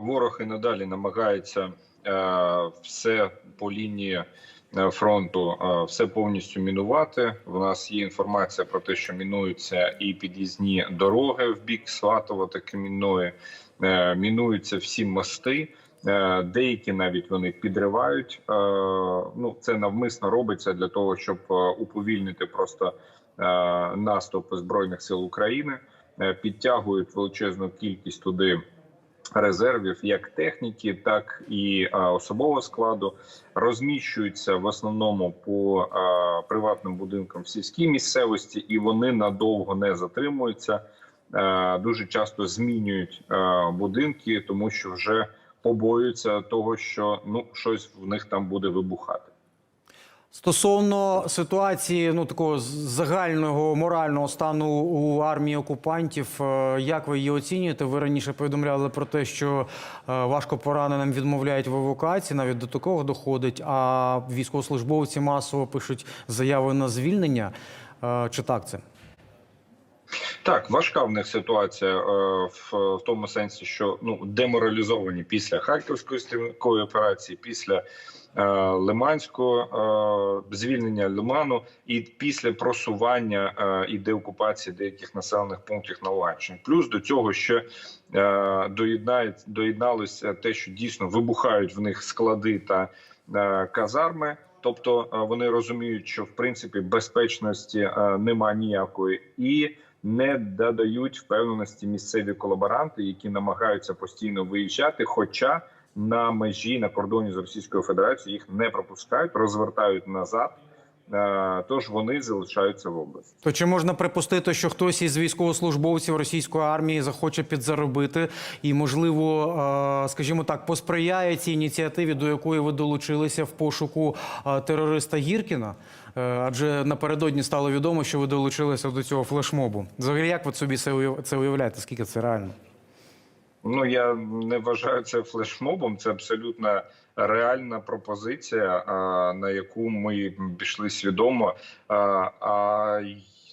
Ворог і надалі намагається е, все по лінії е, фронту, е, все повністю мінувати. У нас є інформація про те, що мінуються і під'їзні дороги в бік Сватова, таки мінує, мінуються всі мости. Деякі навіть вони підривають. Ну це навмисно робиться для того, щоб уповільнити просто наступ збройних сил України. Підтягують величезну кількість туди резервів, як техніки, так і особового складу, розміщуються в основному по приватним будинкам в сільській місцевості, і вони надовго не затримуються. Дуже часто змінюють будинки, тому що вже побоюються того, що ну щось в них там буде вибухати. Стосовно ситуації, ну такого загального морального стану у армії окупантів, е, як ви її оцінюєте? Ви раніше повідомляли про те, що е, важко пораненим відмовляють в евакуації, навіть до такого доходить. А військовослужбовці масово пишуть заяви на звільнення. Е, Чи так це? Так, важка в них ситуація е, в, тому сенсі, що ну деморалізовані після харківської стрілкової операції, після е, Лиманського е, звільнення Лиману і після просування і деокупації деяких населених пунктів на Луганщині. Плюс до цього ще доєдналося те, що дійсно вибухають в них склади та казарми. Тобто вони розуміють, що в принципі безпечності нема ніякої і не додають впевненості місцеві колаборанти, які намагаються постійно виїжджати. Хоча на межі на кордоні з Російською Федерацією їх не пропускають, розвертають назад. Е, Тож вони залишаються в області. То чи можна припустити, що хтось із військовослужбовців російської армії захоче підзаробити і, можливо, е, скажімо так, посприяє цій ініціативі, до якої ви долучилися в пошуку е, терориста Гіркіна? Адже напередодні стало відомо, що ви долучилися до цього флешмобу. Взагалі, як ви собі це уявляєте? Скільки це реально? Ну я не вважаю це флешмобом. Це абсолютно реальна пропозиція, на яку ми пішли свідомо. А,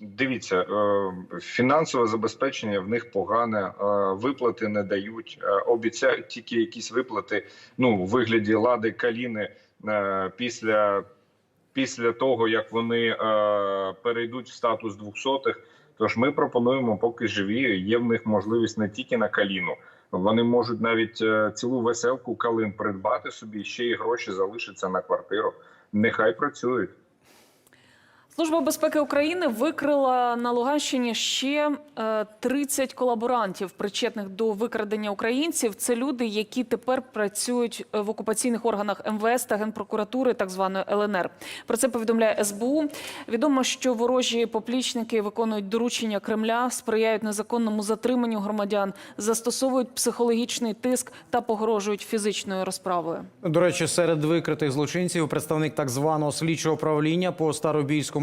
дивіться, е, фінансове забезпечення в них погане, е, виплати не дають. е, Обіцяють тільки якісь виплати. Ну у вигляді лади каліни після. Після того як вони перейдуть в статус двохсотих, тож ми пропонуємо, поки живі. Є в них можливість не тільки на каліну. Вони можуть навіть е, цілу веселку калим придбати собі, ще й гроші залишаться на квартиру. Нехай працюють. Служба безпеки України викрила на Луганщині ще е, 30 колаборантів, причетних до викрадення українців. Це люди, які тепер працюють е, в окупаційних органах МВС та генпрокуратури, так званої ЛНР. Про це повідомляє СБУ. Відомо, що ворожі поплічники виконують доручення Кремля, сприяють незаконному затриманню громадян, застосовують психологічний тиск та погрожують фізичною розправою. До речі, серед викритих злочинців представник так званого слідчого управління по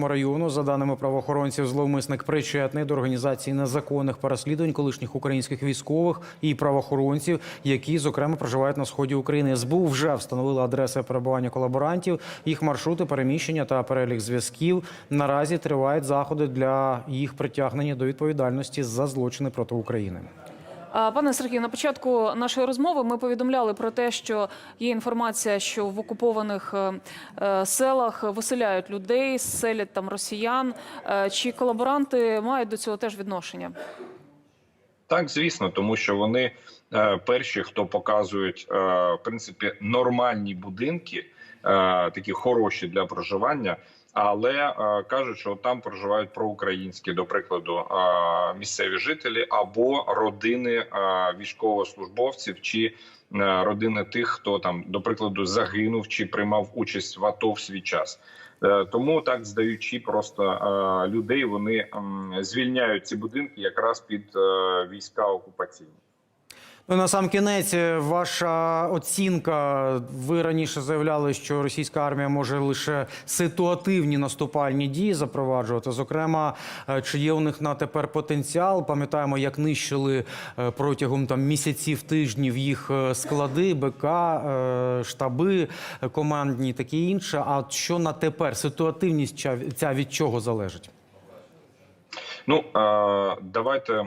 Старобільському району, за даними правоохоронців, зловмисник причетний до організації незаконних переслідувань колишніх українських військових і правоохоронців, які зокрема проживають на сході України. СБУ вже встановили адреси перебування колаборантів, їх маршрути, переміщення та перелік зв'язків. Наразі тривають заходи для їх притягнення до відповідальності за злочини проти України. Пане Сергію, на початку нашої розмови ми повідомляли про те, що є інформація, що в окупованих е, е, селах виселяють людей, селять там росіян. Е, Чи колаборанти мають до цього теж відношення? Так, звісно, тому що вони перші, хто показують в принципі нормальні будинки, такі хороші для проживання. Але е, кажуть, що там проживають проукраїнські, до прикладу, е, місцеві жителі або родини е, військовослужбовців чи е, родини тих, хто там, до прикладу, загинув чи приймав участь в АТО в свій час. Е, Тому так здаючи просто е, людей, вони звільняють ці будинки якраз під е, війська окупаційні. Ну, на сам кінець, е, ваша оцінка. Ви раніше заявляли, що російська армія може лише ситуативні наступальні дії запроваджувати. Зокрема, е, чи є у них на тепер потенціал? Пам'ятаємо, як нищили е, протягом там місяців тижнів їх склади, БК, штаби командні, таке інше. А що на тепер ситуативність ця- від чого залежить? Ну давайте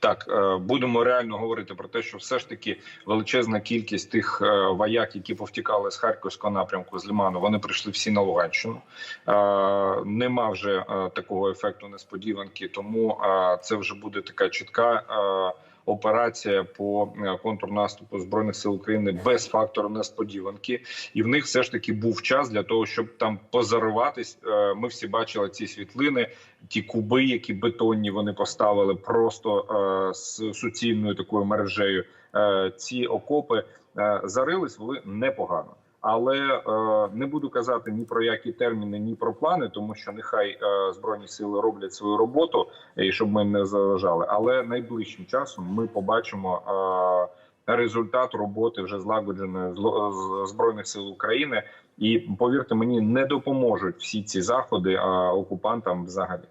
так е, будемо реально говорити про те, що все ж таки величезна кількість тих е, вояк, які повтікали з харківського напрямку з Лиману, вони прийшли всі на Луганщину. Е, Нема вже такого ефекту несподіванки, тому це вже буде така чітка. Операція по е, контрнаступу збройних сил України без фактору несподіванки, і в них все ж таки був час для того, щоб там позариватись. Е, Ми всі бачили ці світлини, ті куби, які бетонні вони поставили просто е, з суцільною такою мережею. Ці окопи зарились були непогано. Але е, не буду казати ні про які терміни, ні про плани, тому що нехай е, збройні сили роблять свою роботу, і щоб ми не заважали. Але найближчим часом ми побачимо е, результат роботи вже злагодженої збройних сил України. І повірте мені, не допоможуть всі ці заходи е, окупантам взагалі.